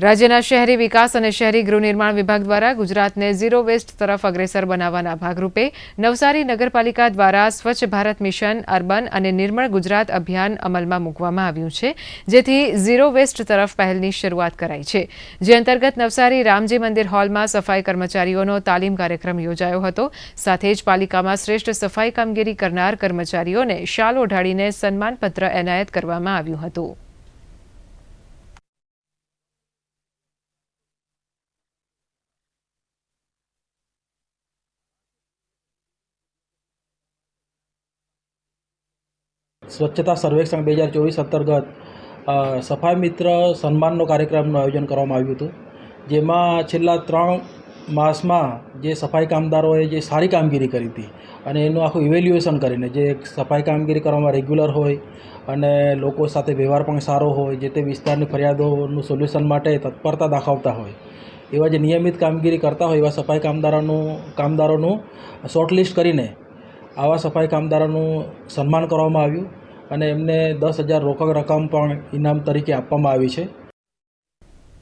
રાજ્યના શહેરી વિકાસ અને શહેરી ગૃહનિર્માણ વિભાગ દ્વારા ગુજરાતને ઝીરો વેસ્ટ તરફ અગ્રેસર બનાવવાના ભાગરૂપે નવસારી નગરપાલિકા દ્વારા સ્વચ્છ ભારત મિશન, અર્બન અને નિર્મળ ગુજરાત અભિયાન અમલમાં મૂકવામાં આવ્યું છે, જેથી ઝીરો વેસ્ટ તરફ પહેલની શરૂઆત કરાઈ છે. જે અંતર્ગત નવસારી રામજી મંદિર હોલમાં સફાઈ કર્મચારીઓનો તાલીમ કાર્યક્રમ યોજાયો હતો. સાથે જ પાલિકામાં શ્રેષ્ઠ સફાઈ કામગીરી કરનાર કર્મચારીઓને શાલ ઓઢાડીને સન્માનપત્ર એનાયત કરવામાં આવ્યું હતું. સ્વચ્છતા સર્વેક્ષણ બે હજાર ચોવીસ અંતર્ગત સફાઈ મિત્ર સન્માનનો કાર્યક્રમનું આયોજન કરવામાં આવ્યું હતું. જેમાં છેલ્લા ત્રણ માસમાં જે સફાઈ કામદારોએ જે સારી કામગીરી કરી હતી અને એનું આખું ઇવેલ્યુએશન કરીને જે સફાઈ કામગીરી કરવામાં રેગ્યુલર હોય અને લોકો સાથે વ્યવહાર પણ સારો હોય, જે તે વિસ્તારની ફરિયાદોનું સોલ્યુશન માટે તત્પરતા દાખવતા હોય, એવા જે નિયમિત કામગીરી કરતા હોય એવા સફાઈ કામદારોનું કામદારોનું શોર્ટલિસ્ટ કરીને આવા સફાઈ કામદારોનું સન્માન કરવામાં આવ્યું અને એમને દસ હજાર રોકડ રકમ પણ ઇનામ તરીકે આપવામાં આવી છે.